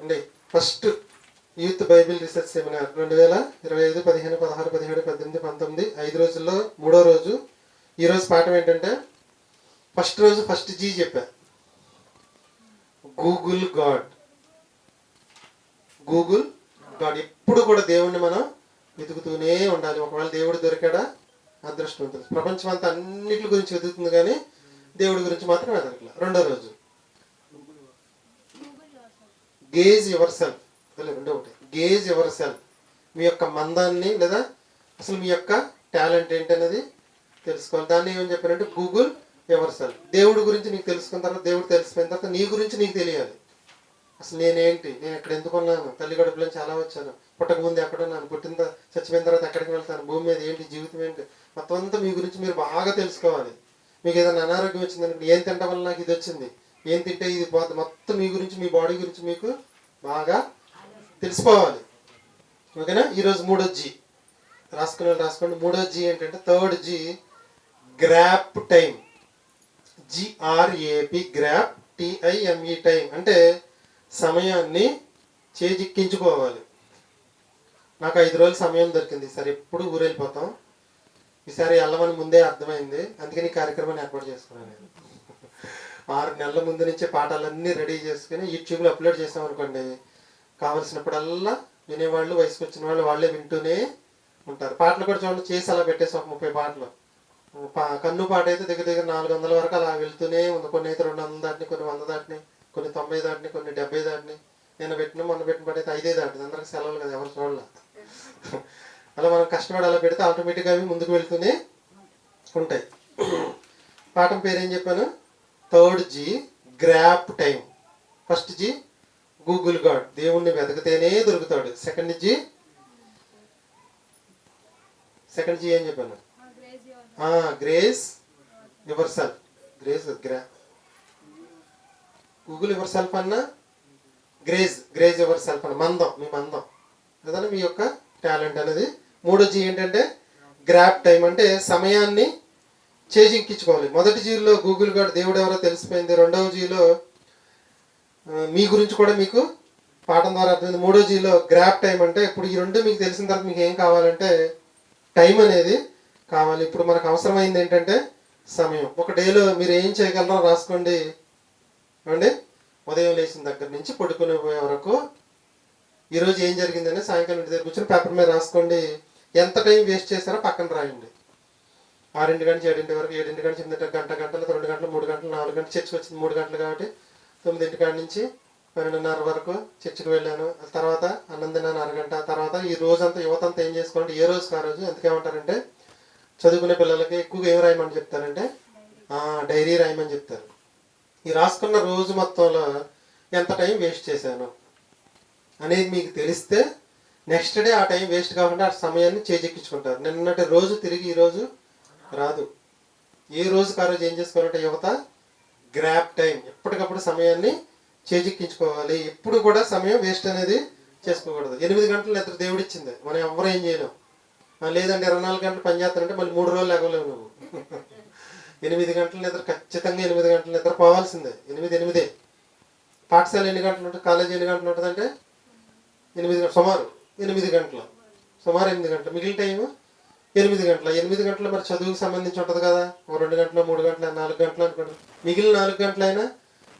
అండి first youth Bible research seminar రెండు వేల ఇరవై ఐదు పదిహేను పదహారు పదిహేడు పద్దెనిమిది పంతొమ్మిది ఐదు రోజుల్లో మూడో రోజు ఈరోజు పాఠం ఏంటంటే ఫస్ట్ రోజు ఫస్ట్ జీ చెప్పా. Google God. Google God. ఎప్పుడు కూడా దేవుణ్ణి మనం వెతుకుతూనే ఉండాలి. ఒకవేళ దేవుడు దొరికాడా? ఉంటుంది ప్రపంచం అంతా అన్నిటి గురించి వెతుకుతుంది కానీ దేవుడి గురించి మాత్రం వెతకలే రెండో రోజు. గేజ్ యువర్ సెల్ఫ్ రెండో ఒకటి. గేజ్ యువర్ సెల్ఫ్ మీ యొక్క మందాన్ని లేదా అసలు మీ యొక్క టాలెంట్ ఏంటనేది తెలుసుకోవాలి. దాన్ని ఏమని చెప్పారంటే గూగుల్ యువర్ సెల్ఫ్ దేవుడి గురించి నీకు తెలుసుకున్న తర్వాత దేవుడు తెలిసిపోయిన తర్వాత నీ గురించి నీకు తెలియాలి. అసలు నేనేంటి? నేను ఎక్కడ ఎందుకున్నాను తల్లి గడుపులో చాలా వచ్చాను. పుట్టక ముందు ఎక్కడ ఉన్నాను? పుట్టిన చచ్చిపోయిన తర్వాత ఎక్కడికి వెళ్తాను? భూమి మీద ఏంటి? జీవితం ఏంటి? మొత్తం అంతా మీ గురించి మీరు బాగా తెలుసుకోవాలి. మీకు ఏదైనా అనారోగ్యం వచ్చిందని ఏం తినడం వల్ల నాకు ఇది వచ్చింది? ఏం తింటే ఇది పోతుంది మొత్తం మీ గురించి మీ బాడీ గురించి మీకు బాగా తెలిసిపోవాలి. ఓకేనా? ఈరోజు మూడో జీ. రాసుకునే రాసుకోండి. మూడో జీ ఏంటంటే third G grab time G R A P grab T I M E time అంటే సమయాన్ని చేజిక్కించుకోవాలి. నాకు ఐదు రోజులు సమయం దొరికింది. ఈసారి ఎప్పుడు ఊరెళ్ళిపోతాం. ఈసారి వెళ్ళమని ముందే అర్థమైంది. అందుకని ఈ కార్యక్రమాన్ని ఏర్పాటు చేసుకున్నాను నేను. ఆరు నెలల ముందు నుంచే పాఠాలన్నీ రెడీ చేసుకుని యూట్యూబ్లో అప్లోడ్ చేసాం అనుకోండి. కావలసినప్పుడల్లా వినేవాళ్ళు వయసుకు వచ్చిన వాళ్ళు వాళ్ళే వింటూనే ఉంటారు. పాటలు కూడా చూడండి చేసి అలా పెట్టేసి ఒక ముప్పై పాటలు. పా- కన్ను పాట అయితే దగ్గర దగ్గర నాలుగు వందల వరకు అలా వెళ్తూనే ఉంది. కొన్ని అయితే రెండు వందలు దాటిని కొన్ని వంద దాటిని కొన్ని తొంభై దాటిని కొన్ని డెబ్బై దాటిని. నేను పెట్టిన మొన్న పెట్టిన పాట అయితే ఐదే దాటింది. అందరికి సెలవులు కదా ఎవరు చూడాల? అలా మనం కష్టపడి అలా పెడితే ఆటోమేటిక్గా అవి ముందుకు వెళ్తూనే ఉంటాయి. పాఠం పేరు ఏం చెప్పాను? Third G grab time first G Google God. దేవుణ్ణి వెతికితేనే దొరుకుతాడు. సెకండ్ జీ సెకండ్ జీ ఏం చెప్పాను? గ్రేస్ యువర్ సెల్ఫ్ గ్రేస్ గ్రా. గూగుల్ యువర్ సెల్ఫ్ అన్న? గ్రేజ్ గ్రేజ్ యువర్ సెల్ఫ్ అన్న. మందం మీ మందం. కదా మీ యొక్క టాలెంట్ అనేది మూడో జీ ఏంటంటే గ్రాప్ టైం అంటే సమయాన్ని చేజింకించుకోవాలి మొదటి జీలో గూగుల్ గాడ్ దేవుడు ఎవరో తెలిసిపోయింది. రెండవ జీలో మీ గురించి కూడా మీకు పాఠం ద్వారా అర్థమైంది. మూడో జీలో గ్రాప్ టైం అంటే ఇప్పుడు ఈ రెండు మీకు తెలిసిన తర్వాత మీకు ఏం కావాలంటే టైం అనేది కావాలి. ఇప్పుడు మనకు అవసరమైంది ఏంటంటే సమయం. ఒక డేలో మీరు ఏం చేయగలరో రాసుకోండి. ఏమండి? ఉదయం లేచిన దగ్గర నుంచి పడుకునే పోయే వరకు ఈరోజు ఏం జరిగిందని సాయంకాలం ఇంటి దగ్గర కూర్చొని పేపర్ మీద రాసుకోండి. ఎంత టైం వేస్ట్ చేశారో పక్కన రాయండి. ఆరింటి గంట ఏడింటి వరకు ఏడింటి గంట ఎనిమిది గంట గంటలు రెండు గంటలు మూడు గంటలు నాలుగు గంటలు చర్చికి వచ్చింది మూడు గంటలు కాబట్టి తొమ్మిదింటి కాడి నుంచి పన్నెండున్నర వరకు చర్చికి వెళ్ళాను. తర్వాత అన్నం అరగంట తర్వాత ఈ రోజంతా యువత అంతా ఏం చేసుకోవాలంటే ఏ రోజుకి ఆ రోజు ఎందుకేమంటారంటే చదువుకునే పిల్లలకి ఎక్కువగా ఏం రాయమని చెప్తారంటే డైరీ రాయమని చెప్తారు. ఈ రాసుకున్న రోజు మొత్తంలో ఎంత టైం వేస్ట్ చేశాను? అనేది మీకు తెలిస్తే నెక్స్ట్ డే ఆ టైం వేస్ట్ కాకుండా ఆ సమయాన్ని చేజెక్కించుకుంటారు. నిన్నటి రోజు తిరిగి ఈరోజు రాదు. ఏ రోజుకి ఆ రోజు ఏం చేసుకోవాలంటే యువత గ్రాప్ టైం ఎప్పటికప్పుడు సమయాన్ని చేజిక్కించుకోవాలి. ఎప్పుడు కూడా సమయం వేస్ట్ అనేది చేసుకోకూడదు. ఎనిమిది గంటలు నిద్ర దేవుడు ఇచ్చింది మనం ఎవరు ఏం చేయలేం. లేదంటే ఇరవై నాలుగు గంటలు పనిచేస్తానంటే మళ్ళీ మూడు రోజులు లేవలేవు నువ్వు. ఎనిమిది గంటల నిద్ర ఖచ్చితంగా ఎనిమిది గంటల నిద్ర పోవాల్సిందే. ఎనిమిది ఎనిమిదే. పాఠశాల ఎన్ని గంటలు ఉంటుంది? కాలేజీ ఎన్ని గంటలు ఉంటుందంటే ఎనిమిది గంటలు. సుమారు ఎనిమిది గంటలు. సుమారు ఎనిమిది గంటలు. మిగిలిన టైము ఎనిమిది గంటల ఎనిమిది గంటలు మరి చదువుకు సంబంధించి ఉంటుంది కదా. ఓ రెండు గంటలు మూడు గంటలు నాలుగు గంటలు అనుకోండి మిగిలిన నాలుగు గంటలైనా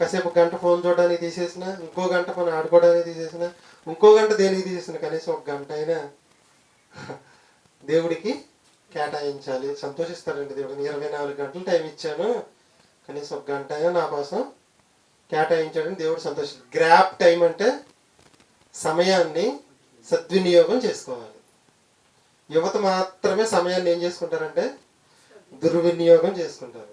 కాసేపు గంట ఫోన్ చూడడానికి తీసేసిన ఇంకో గంట ఫోన్ ఆడుకోవడానికి తీసేసిన ఇంకో గంట దేనికి తీసేసిన కనీసం ఒక గంట అయినా దేవుడికి కేటాయించాలి. సంతోషిస్తాడండి దేవుడిని ఇరవై నాలుగు గంటలు టైం ఇచ్చాను. కనీసం ఒక గంట అయినా నా కోసం కేటాయించాడని దేవుడు సంతోషం గ్రాప్ టైం అంటే సమయాన్ని సద్వినియోగం చేసుకోవాలి. యువత మాత్రమే సమయాన్ని ఏం చేసుకుంటారంటే దుర్వినియోగం చేసుకుంటారు.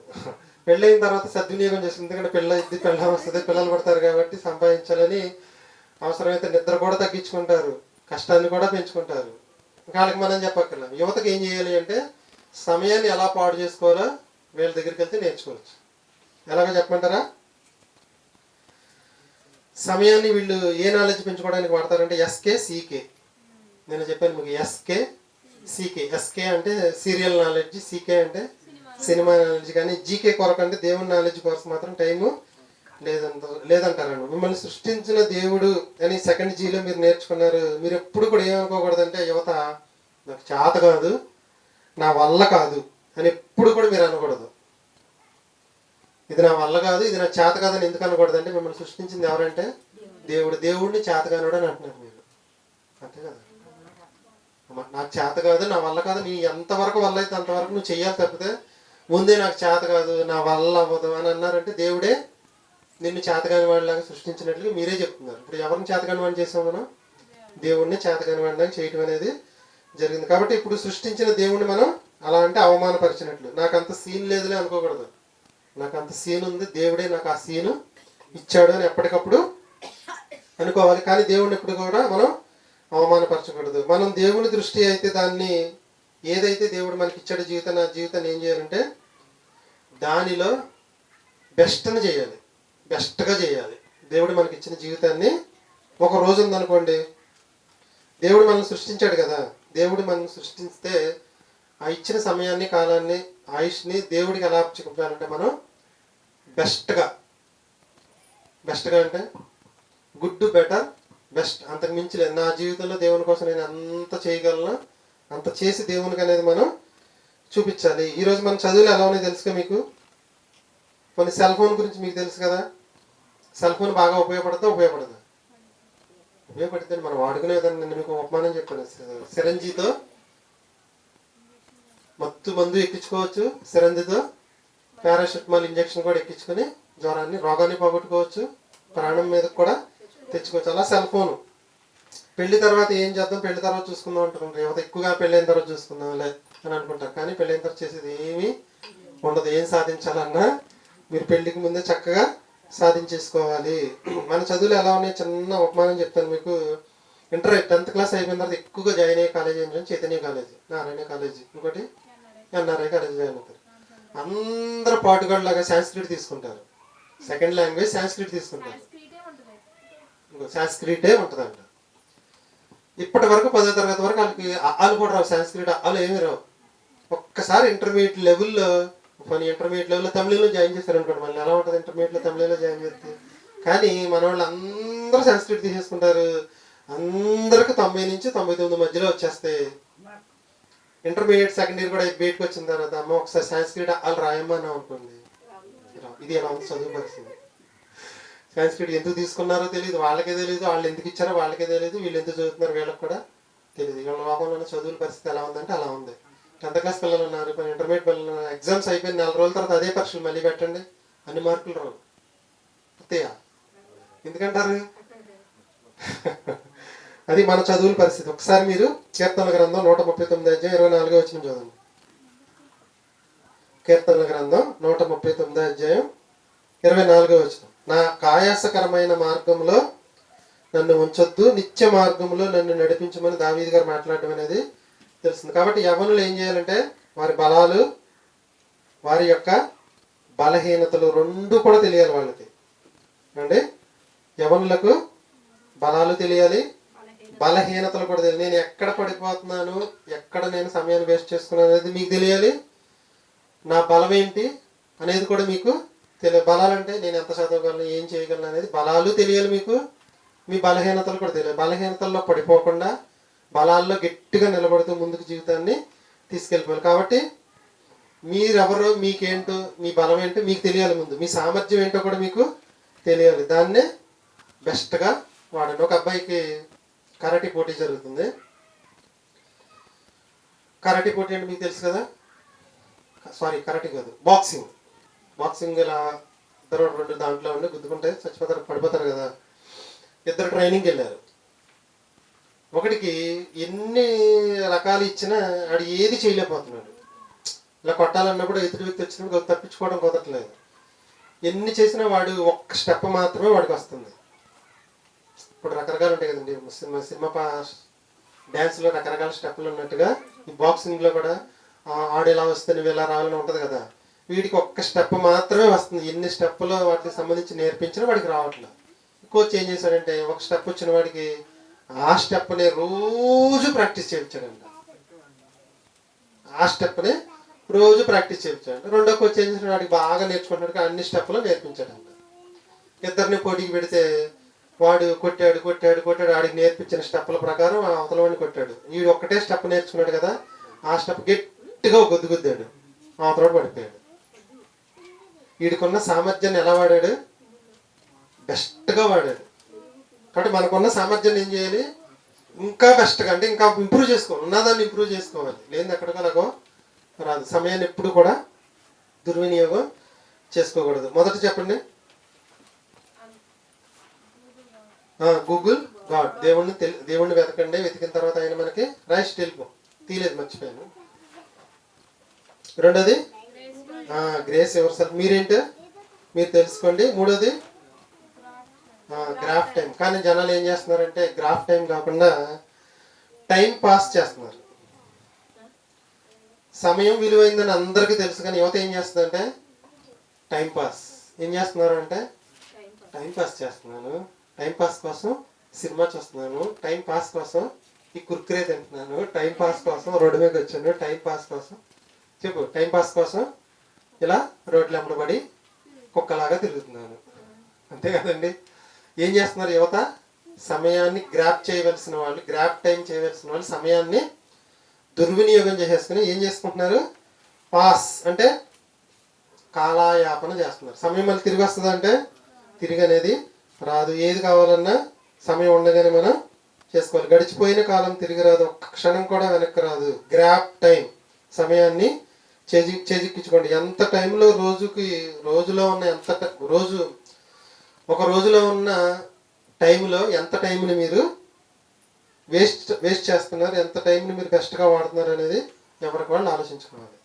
పెళ్ళైన తర్వాత సద్వినియోగం చేసుకుంది ఎందుకంటే పిల్ల ఇది పిల్ల వస్తుంది పిల్లలు పడతారు కాబట్టి సంపాదించాలని అవసరమైతే నిద్ర కూడా తగ్గించుకుంటారు కష్టాన్ని కూడా పెంచుకుంటారు. వాళ్ళకి మనం చెప్పక్కర్లేదు యువతకి ఏం చేయాలి అంటే సమయాన్ని ఎలా పాడు చేసుకోవాలో వీళ్ళ దగ్గరికి వెళ్తే నేర్చుకోవచ్చు. ఎలాగో చెప్పమంటారా? సమయాన్ని వీళ్ళు ఏ నాలెడ్జ్ పెంచుకోవడానికి వాడతారంటే ఎస్కే సీకే నేను చెప్పాను మీకు ఎస్కే సీకే ఎస్కే అంటే సీరియల్ నాలెడ్జ్ సీకే అంటే సినిమా నాలెడ్జ్ కానీ జీకే కొరకు అంటే దేవుని నాలెడ్జ్ కోసం మాత్రం టైము లేదంట లేదంటారండి. మిమ్మల్ని సృష్టించిన దేవుడు అని సెకండ్ జీలో మీరు నేర్చుకున్నారు. మీరు ఎప్పుడు కూడా ఏమనుకోకూడదంటే యువత నాకు చేత కాదు నా వల్ల కాదు అని ఎప్పుడు కూడా మీరు అనకూడదు. ఇది నా వల్ల కాదు ఇది నా చేత కాదని ఎందుకు అనకూడదు అంటే మిమ్మల్ని సృష్టించింది ఎవరంటే దేవుడు. దేవుడిని చేత కానుడు అని అంటున్నారు మీరు. అంతే కదా? నాకు చేత కాదు నా వల్ల కాదు నీ ఎంతవరకు వల్ల అయితే అంతవరకు నువ్వు చేయాలి తప్పితే ముందే నాకు చేత కాదు నా వల్ల అవ్వదు అని అన్నారంటే దేవుడే నిన్ను చేతగాని వాడిలాగా సృష్టించినట్లుగా మీరే చెప్తున్నారు. ఇప్పుడు ఎవరిని చేతగాని వాడిని చేసాం మనం? దేవుడిని చేతగాని వాడిలాగా చేయటం అనేది జరిగింది. కాబట్టి ఇప్పుడు సృష్టించిన దేవుణ్ణి మనం అలా అంటే అవమానపరిచినట్లు. నాకు అంత సీన్ లేదులే అనుకోకూడదు. నాకు అంత సీన్ ఉంది దేవుడే నాకు ఆ సీను ఇచ్చాడు అని ఎప్పటికప్పుడు అనుకోవాలి. కానీ దేవుడిని ఇప్పుడు కూడా మనం అవమానపరచకూడదు. మనం దేవుని దృష్టి అయితే దాన్ని ఏదైతే దేవుడు మనకి ఇచ్చాడు జీవితం నా జీవితాన్ని ఏం చేయాలంటే దానిలో బెస్ట్ని చేయాలి. బెస్ట్గా చేయాలి. దేవుడు మనకి ఇచ్చిన జీవితాన్ని ఒక రోజు ఉందనుకోండి దేవుడు మనల్ని సృష్టించాడు కదా. దేవుడు మనల్ని సృష్టిస్తే ఆ ఇచ్చిన సమయాన్ని కాలాన్ని ఆయుష్ని దేవుడికి ఎలా చూపించాలంటే మనం బెస్ట్గా బెస్ట్గా అంటే గుడ్ బెటర్ బెస్ట్. అంతకు మించి లేదు. నా జీవితంలో దేవుని కోసం నేను అంత చేయగలను? అంత చేసి దేవునికి అనేది మనం చూపించాలి. ఈరోజు మన చదువులు ఎలా ఉన్నాయి తెలుసుగా మీకు? కొన్ని సెల్ ఫోన్ గురించి మీకు తెలుసు కదా? సెల్ ఫోన్ బాగా ఉపయోగపడతా ఉపయోగపడదు? ఉపయోగపడితే మనం వాడుకునే విధానం నేను మీకు ఉపమానం చెప్పాను. సిరంజితో మత్తు మందు ఎక్కించుకోవచ్చు సిరంజితో పారాసిటమాల్ ఇంజెక్షన్ కూడా ఎక్కించుకొని జ్వరాన్ని రోగాన్ని పోగొట్టుకోవచ్చు ప్రాణం మీద కూడా తెచ్చుకోవచ్చు. అలా సెల్ ఫోన్ పెళ్ళి తర్వాత ఏం చేద్దాం? పెళ్ళి తర్వాత చూసుకుందాం అంటారు యువత ఎక్కువగా పెళ్ళైన తర్వాత చూసుకుందాం లే అని అనుకుంటారు. కానీ పెళ్ళైన తర్వాత చేసేది ఏమీ ఉండదు. ఏం సాధించాలన్నా మీరు పెళ్ళికి ముందే చక్కగా సాధించేసుకోవాలి. మన చదువులు ఎలా ఉన్నాయి? చిన్న ఉపమానం చెప్తాను మీకు. ఇంటర్ టెన్త్ క్లాస్ అయిపోయిన తర్వాత ఎక్కువగా జాయిన్ అయ్యే కాలేజ్ ఏంటంటే చైతన్య కాలేజ్. నారాయణ కాలేజీ. ఇంకోటి ఎన్ఆర్ఐ కాలేజ్ జాయిన్ అవుతారు. అందరూ పాటుగాళ్ళలాగా సాంస్క్రిట్ తీసుకుంటారు. సెకండ్ లాంగ్వేజ్ సాంస్క్రిట్ తీసుకుంటారు. సాంస్క్రిటే ఉంటుందంట. ఇప్పటి వరకు పదో తరగతి వరకు వాళ్ళకి అలు కూడా రావు సాంస్క్రిట్ అలు ఏమి రావు. ఒక్కసారి ఇంటర్మీడియట్ లెవెల్లో కొన్ని ఇంటర్మీడియట్ లెవెల్లో తమిళలో జాయిన్ చేశారు అనుకోండి మళ్ళీ ఎలా ఉంటుంది ఇంటర్మీడియట్లో తమిళలో జాయిన్ చేస్తే? కానీ మన వాళ్ళు అందరూ సాంస్క్రిట్ తీసేసుకుంటారు. అందరికి తొంభై నుంచి తొంభై తొమ్మిది మధ్యలో వచ్చేస్తాయి ఇంటర్మీడియట్ సెకండ్ ఇయర్ కూడా బయటకు వచ్చిన తర్వాత అమ్మ ఒకసారి సాంస్క్రిట్ వాళ్ళు రాయమ్మని అనుకోండి. ఇది ఎలా ఉంది? చదువు పరిస్థితి. సాంస్క్రిట్ ఎందుకు తీసుకున్నారో తెలియదు వాళ్ళకే తెలియదు వాళ్ళు ఎందుకు ఇచ్చారో వాళ్ళకే తెలియదు వీళ్ళు ఎందుకు చదువుతున్నారు వీళ్ళకి కూడా తెలియదు వీళ్ళ లోకంలో ఉన్న చదువుల పరిస్థితి ఎలా ఉందంటే అలా ఉంది. టెన్త్ క్లాస్ పిల్లలు ఉన్నారు. ఇప్పుడు ఇంటర్మీడియట్ పిల్లలు ఉన్నారు. ఎగ్జామ్స్ అయిపోయిన నెల రోజుల తర్వాత అదే పరీక్షలు మళ్ళీ పెట్టండి. అన్ని మార్కులు రావు. అంతేయా? ఎందుకంటారు? అది మన చదువుల పరిస్థితి. ఒకసారి మీరు కీర్తన గ్రంథం నూట ముప్పై తొమ్మిది అధ్యాయం ఇరవై నాలుగో వచ్చిన చదవండి. కీర్తన గ్రంథం నూట ముప్పై తొమ్మిది అధ్యాయం ఇరవై నాలుగో వచ్చిన నా కాయాసకరమైన మార్గంలో నన్ను ఉంచొద్దు నిత్య మార్గంలో నన్ను నడిపించమని దావీద్ గారు మాట్లాడడం అనేది తెలుస్తుంది. కాబట్టి యవనులు ఏం చేయాలంటే వారి బలాలు వారి యొక్క బలహీనతలు రెండు కూడా తెలియాలి వాళ్ళకి. అండి యవనులకు బలాలు తెలియాలి బలహీనతలు కూడా తెలియాలి. నేను ఎక్కడ పడిపోతున్నాను ఎక్కడ నేను సమయాన్ని వేస్ట్ చేసుకున్నాను అనేది మీకు తెలియాలి. నా బలం ఏంటి అనేది కూడా మీకు తెలియ బలాలంటే నేను ఎంత చదవగలను ఏం చేయగలను అనేది బలాలు తెలియాలి మీకు. మీ బలహీనతలు కూడా తెలియాలి. బలహీనతల్లో పడిపోకుండా బలాల్లో గట్టిగా నిలబడుతూ ముందుకు జీవితాన్ని తీసుకెళ్ళిపోవాలి. కాబట్టి మీరెవరు మీకేంటో మీ బలం ఏంటో మీకు తెలియాలి ముందు. మీ సామర్థ్యం ఏంటో కూడా మీకు తెలియాలి. దాన్నే బెస్ట్గా వాడండి. ఒక అబ్బాయికి కరాటీ పోటీ జరుగుతుంది. కరాటీ పోటీ అంటే మీకు తెలుసు కదా? సారీ కరాటీ కాదు. బాక్సింగ్. బాక్సింగ్ ఇలా ఇద్దరు రెండు దాంట్లో ఉండి గుద్దుకుంటే చచ్చిపోతారు పడిపోతారు కదా. ఇద్దరు ట్రైనింగ్కి వెళ్ళారు. ఒకడికి ఎన్ని రకాలు ఇచ్చినా ఆడు ఏది చేయలేకపోతున్నాడు. ఇలా కొట్టాలన్నప్పుడు ఎదుటి వ్యక్తి వచ్చినప్పుడు తప్పించుకోవడం కుదరట్లేదు. ఎన్ని చేసినా వాడు ఒక్క స్టెప్ మాత్రమే వాడికి వస్తుంది. ఇప్పుడు రకరకాలు ఉంటాయి కదండి. సినిమా సినిమా పా డ్యాన్స్లో రకరకాల స్టెప్పులు ఉన్నట్టుగా ఈ బాక్సింగ్లో కూడా ఆడు ఇలా వస్తే నువ్వు ఇలా రావాలని ఉంటుంది కదా. వీడికి ఒక్క స్టెప్ మాత్రమే వస్తుంది. ఎన్ని స్టెప్పులు వాటికి సంబంధించి నేర్పించినా వాడికి రావట్లేదు కోచ్ ఏం చేశాడంటే ఒక స్టెప్ వచ్చిన వాడికి ఆ స్టెప్ని రోజు ప్రాక్టీస్ చేయించాడంట. ఆ స్టెప్ని రోజు ప్రాక్టీస్ చేయించాడు రెండో కోచ్ ఏం చేసిన వాడికి బాగా నేర్చుకుంటున్నాడు. అన్ని స్టెప్లు నేర్పించాడంట. ఇద్దరిని పోటీకి పెడితే వాడు కొట్టాడు కొట్టాడు కొట్టాడు. ఆడికి నేర్పించిన స్టెప్పుల ప్రకారం ఆ అవతల వాడిని కొట్టాడు. వీడు ఒక్కటే స్టెప్ నేర్చుకున్నాడు కదా. ఆ స్టెప్ గట్టిగా ఒక అవతలవాడు గుద్దాడు పడిపోయాడు. వీడికున్న సామర్థ్యాన్ని ఎలా వాడాడు? బెస్ట్గా వాడాడు. కాబట్టి మనకున్న సామర్థ్యాన్ని ఏం చేయాలి? ఇంకా బెస్ట్గా అంటే ఇంకా ఇంప్రూవ్ చేసుకోవాలి. ఉన్నదాన్ని ఇంప్రూవ్ చేసుకోవాలి. లేని ఎక్కడికో రాదు. సమయాన్ని ఎప్పుడు కూడా దుర్వినియోగం చేసుకోకూడదు. మొదట చెప్పండి. గూగుల్ గాడ్ దేవుణ్ణి తెలి దేవుణ్ణి వెతకండి. వెతికిన తర్వాత ఆయన మనకి రైస్ టెలిపో తీలేదు మర్చిపోయాను. రెండోది గ్రేస్ ఎవరు సార్? మీరేంటి? మీరు తెలుసుకోండి. మూడోది? గ్రాఫ్ టైం కానీ జనాలు ఏం చేస్తున్నారంటే గ్రాఫ్ టైం కాకుండా టైం పాస్ చేస్తున్నారు. సమయం విలువైందని అందరికీ తెలుసు కానీ యువత ఏం చేస్తుందంటే టైం పాస్ ఏం చేస్తున్నారు అంటే టైం పాస్ చేస్తున్నాను. టైం పాస్ కోసం సినిమా చూస్తున్నాను. టైం పాస్ కోసం ఈ కుర్కురే తింటున్నాను. టైం పాస్ కోసం రోడ్డు మీద వచ్చాను. టైం పాస్ కోసం చెప్పు. టైం పాస్ కోసం ఇలా రోడ్లు ఎంబడబడి కుక్కలాగా తిరుగుతున్నాను. అంతే కదండి. ఏం చేస్తున్నారు యువత? సమయాన్ని గ్రాప్ చేయవలసిన వాళ్ళు గ్రాప్ టైం చేయవలసిన వాళ్ళు సమయాన్ని దుర్వినియోగం చేసేసుకుని ఏం చేసుకుంటున్నారు? పాస్ అంటే కాలాయాపన చేస్తున్నారు. సమయం మళ్ళీ తిరిగి వస్తుంది అంటే? తిరిగి అనేది రాదు. ఏది కావాలన్నా సమయం ఉండగానే మనం చేసుకోవాలి. గడిచిపోయిన కాలం తిరిగి రాదు. ఒక్క క్షణం కూడా వెనక్కి రాదు. గ్రాప్ టైం సమయాన్ని చేజి చేజిక్కించుకోండి. ఎంత టైంలో రోజుకి రోజులో ఉన్న ఎంత రోజు ఒక రోజులో ఉన్న టైంలో ఎంత టైంని మీరు వేస్ట్ వేస్ట్ చేస్తున్నారు ఎంత టైంని మీరు బెస్ట్గా వాడుతున్నారు అనేది ఎవరికి వాళ్ళు ఆలోచించుకోవాలి.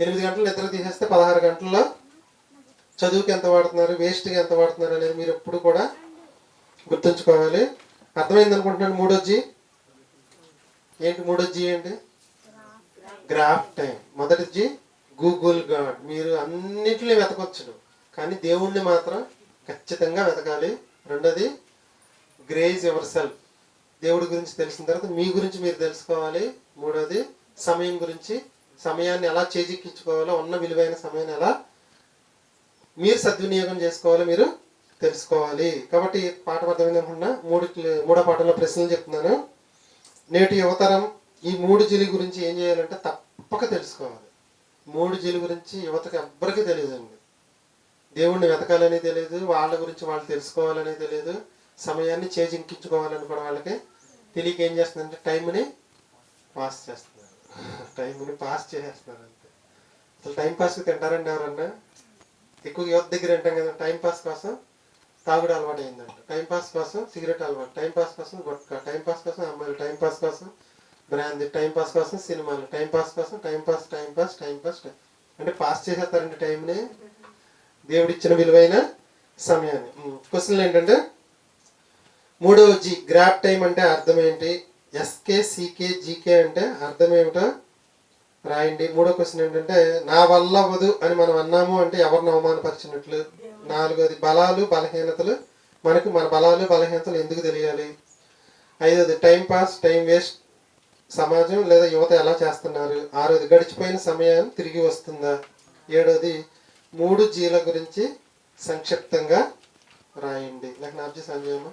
ఎనిమిది గంటలు నిద్ర తీసేస్తే పదహారు గంటల్లో చదువుకి ఎంత వాడుతున్నారు వేస్ట్గా ఎంత వాడుతున్నారు అనేది మీరు ఎప్పుడు కూడా గుర్తుంచుకోవాలి. అర్థమైంది అనుకుంటున్నాను మూడోజీ ఏంటి మూడోజీ ఏంటి? గ్రాఫ్ టైం మొదటిది గూగుల్ గాడ్ మీరు అన్నిటిని వెతకొచ్చును. కానీ దేవుణ్ణి మాత్రం ఖచ్చితంగా వెతకాలి. రెండోది గ్రేజ్ యువర్ సెల్ఫ్ దేవుడి గురించి తెలిసిన తర్వాత మీ గురించి మీరు తెలుసుకోవాలి. మూడోది సమయం గురించి సమయాన్ని ఎలా చేజిక్కించుకోవాలో ఉన్న విలువైన సమయాన్ని ఎలా మీరు సద్వినియోగం చేసుకోవాలో మీరు తెలుసుకోవాలి. కాబట్టి పాట అర్థమైంది అనుకున్నా మూడు మూడో పాఠంలో ప్రశ్నలు చెప్తున్నాను. నేటి యువతరం ఈ మూడు జిలి గురించి ఏం చేయాలంటే తప్ప తప్పక తెలుసుకోవాలి. మూడు జీల గురించి యువతకు ఎవ్వరికీ తెలియదండి. దేవుణ్ణి వెతకాలని తెలియదు వాళ్ళ గురించి వాళ్ళు తెలుసుకోవాలని తెలియదు సమయాన్ని చేజింకించుకోవాలని కూడా వాళ్ళకి తెలియక ఏం చేస్తుందంటే టైంని పాస్ చేస్తున్నారు. టైంని పాస్ చేసేస్తున్నారు అంతే. అసలు టైం పాస్కి తింటారండి ఎవరన్నా? ఎక్కువ యువత దగ్గర వింటాం కదా టైం పాస్ కోసం తాగుడు అలవాటు అయిందంట. టైం పాస్ కోసం సిగరెట్ అలవాటు టైం పాస్ కోసం గుట్కా టైం పాస్ కోసం అమ్మాయిలు టైం పాస్ కోసం బ్రాంది టైం పాస్ కోసం సినిమాలు. టైం పాస్ కోసం time pass time pass time pass అంటే పాస్ చేసేస్తారండి టైంని. దేవుడిచ్చిన విలువైన సమయాన్ని. క్వశ్చన్లు ఏంటంటే మూడవ జీ గ్రాప్ టైం అంటే అర్థం ఏంటి? ఎస్కే సీకే జీకే అంటే అర్థం ఏమిటో రాయండి. మూడో క్వశ్చన్ ఏంటంటే నా వల్ల అవ్వదు అని మనం అన్నాము అంటే ఎవరిని అవమానపరిచినట్లు? నాలుగోది బలాలు బలహీనతలు. మనకు మన బలాలు బలహీనతలు ఎందుకు తెలియాలి? ఐదోది టైం పాస్ టైం వేస్ట్. సమాజం లేదా యువత ఎలా చేస్తున్నారు? ఆరోది గడిచిపోయిన సమయం తిరిగి వస్తుందా? ఏడోది మూడు జీల గురించి సంక్షిప్తంగా రాయండి. నాకు నాబ్జీ సంజయమ్మ